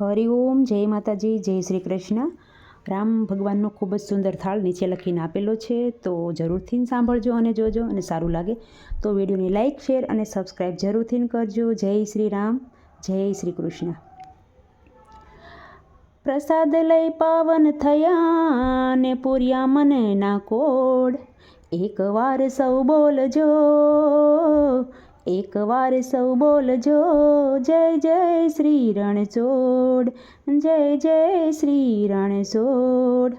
હરિઓમ જય માતાજી, જય શ્રી કૃષ્ણ. રામ ભગવાનનો ખૂબ જ સુંદર થાળ નીચે લખીને આપેલો છે, તો જરૂરથી સાંભળજો અને જોજો અને સારું લાગે તો વિડીયોને લાઇક શેર અને સબસ્ક્રાઈબ જરૂરથી કરજો. જય શ્રી રામ, જય શ્રી કૃષ્ણ. પ્રસાદ લઈ પાવન થયા ને પૂર્યા મને ના કોડ એકવાર સૌ બોલજો એકવાર સૌ બોલજો. જય જય શ્રી રણછોડ જય જય શ્રી રણછોડ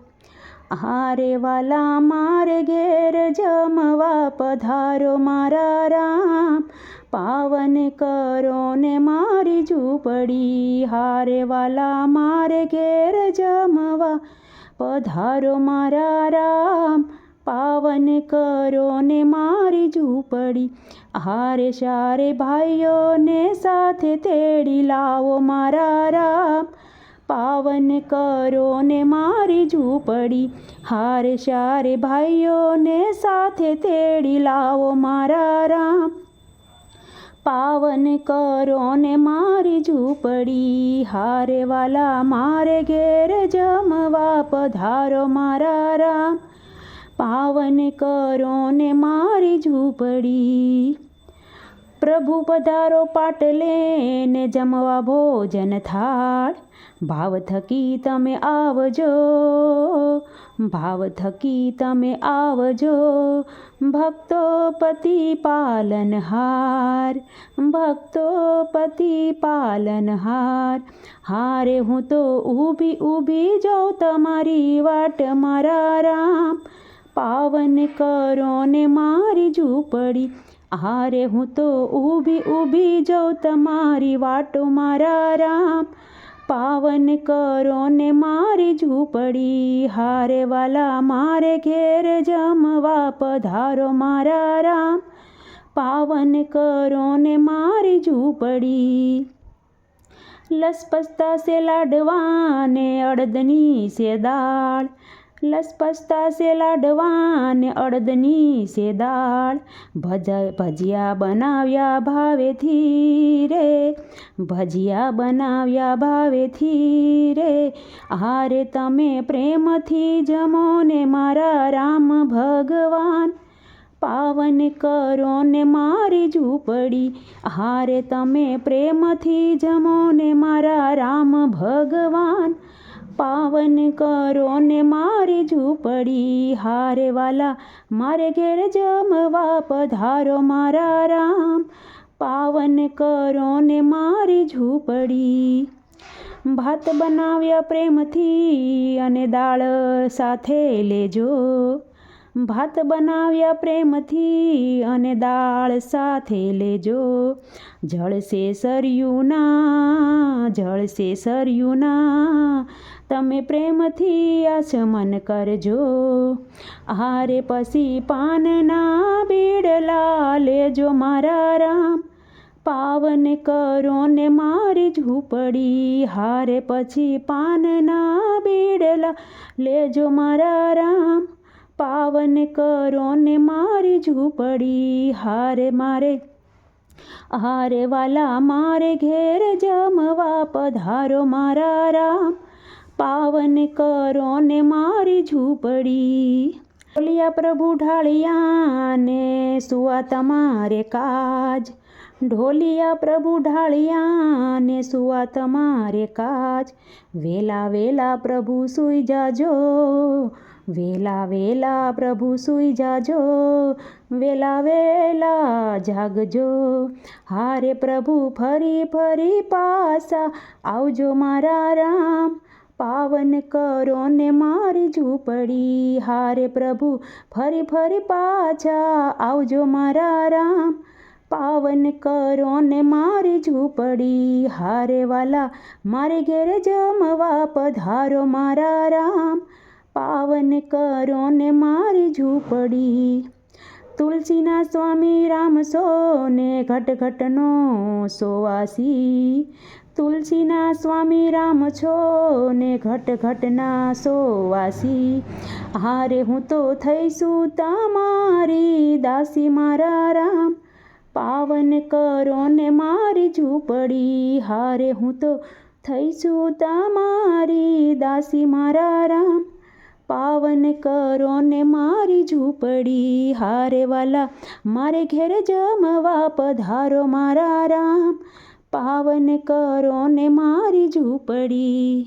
હારે વાલા, મારે ઘેર જમવા પધારો મારા રામ. પાવન કરો ને મારી ઝૂંપડી. હારે વાલા, મારે ઘેર જમવા પધારો મારા રામ. પાવન કરો ને મારી ઝૂંપડી. હારે શારે ભાઈઓને સાથે તેડી લાવો મારા રામ. પાવન કરો ને મારી ઝૂંપડી. હારે શારે ભાઈઓને સાથે તેડી લાવો મારા રામ. પાવન કરો ને મારી ઝૂંપડી. હારે વાલા મારે ઘેર જમવા પધારો મારા રામ. પાવન કરો ને મારી ઝૂંપડી. પ્રભુ પધારો પાટલે ને જમવા ભોજન થાળ. ભાવ થકી તમે આવજો, ભાવ થકી તમે આવજો, ભક્તો પતિ પાલનહાર ભક્તો પતિ પાલનહાર હારે હું તો ઊભી ઊભી જાઉં તમારી વાટ મારા રામ. પાવન કરો ને મારી ઝૂંપડી હારે હું તો ઊભી ઊભી જાઉં તમારી વાટો મારા રામ. પાવન કરો ને મારી ઝૂંપડી, હારે વાલા મારે ઘેર જમવા પધારો મારા રામ. પાવન કરો ને મારી ઝૂંપડી, લસપસતા સે લાડવાને અડદની સે દાળ લસપસતા સે લાડવાને અડદની સે દાળ. ભજ, ભજીયા બનાવ્યા ભાવેથી રે. ભજીયા બનાવ્યા ભાવેથી રે. હારે તમે પ્રેમથી જમો ને મારા રામ ભગવાન. પાવન કરો ને મારી ઝૂંપડી. હારે તમે પ્રેમથી જમો ને મારા રામ ભગવાન. પાવન કરો ને મારી ઝૂંપડી હારે વાલા મારે ઘેર જમવા પધારો મારા રામ. પાવન કરો ને મારી ઝૂંપડી, ભાત બનાવ્યા પ્રેમથી અને દાળ સાથે લેજો. ભાત બનાવ્યા પ્રેમથી અને દાળ સાથે લેજો. જળશે સરયુના જળશે સરયુના. તમે પ્રેમથી આચમન કરજો. હારે પછી પાનના બીડલા લેજો મારા રામ. પાવન કરો ને મારી ઝૂંપડી. હારે પછી પાનના બીડલા લેજો મારા રામ. પાવન કરો ને મારી ઝૂંપડી, હારે મારે, હારે વાલા મારે ઘેર જમવા પધારો મારા રામ. પાવન કરો ને મારી ઝૂંપડી ઢોલિયા પ્રભુ ઢાળિયા ને સુવા તમારે કાજ. ઢોલિયા પ્રભુ ઢાળિયા ને સુવા તમારે કાજ. વેલા વેલા પ્રભુ સૂઈ જાજો વેલા વેલા પ્રભુ સૂઈ જાજો, વેલા વેલા જાગજો. હારે પ્રભુ ફરી ફરી પાસા, આવજો મારા રામ. પાવન કરો ને મારી ઝૂંપડી. હારે પ્રભુ ફરી ફરી પાછા, આવજો મારા રામ. પાવન કરો ને મારી ઝૂંપડી. હારે વાલા મારે ઘેર જમવા પધારો મારા રામ. પાવન કરો ને મારી ઝૂંપડી. તુલસીના સ્વામી રામ સો ને ઘટ ઘટનો સોવાસી. તુલસીના સ્વામી રામ છો ને ઘટ ઘટના સોવાસી. હારે હું તો થઈશું તમારી દાસી મારા રામ. પાવન કરો ને મારી ઝૂંપડી. હારે હું તો થઈશું તમારી દાસી મારા રામ. પાવન કરો ને મારી ઝૂંપડી હારે વાલા મારે ઘેર જમવા પધારો મારા રામ. પાવન કરો ને મારી ઝૂંપડી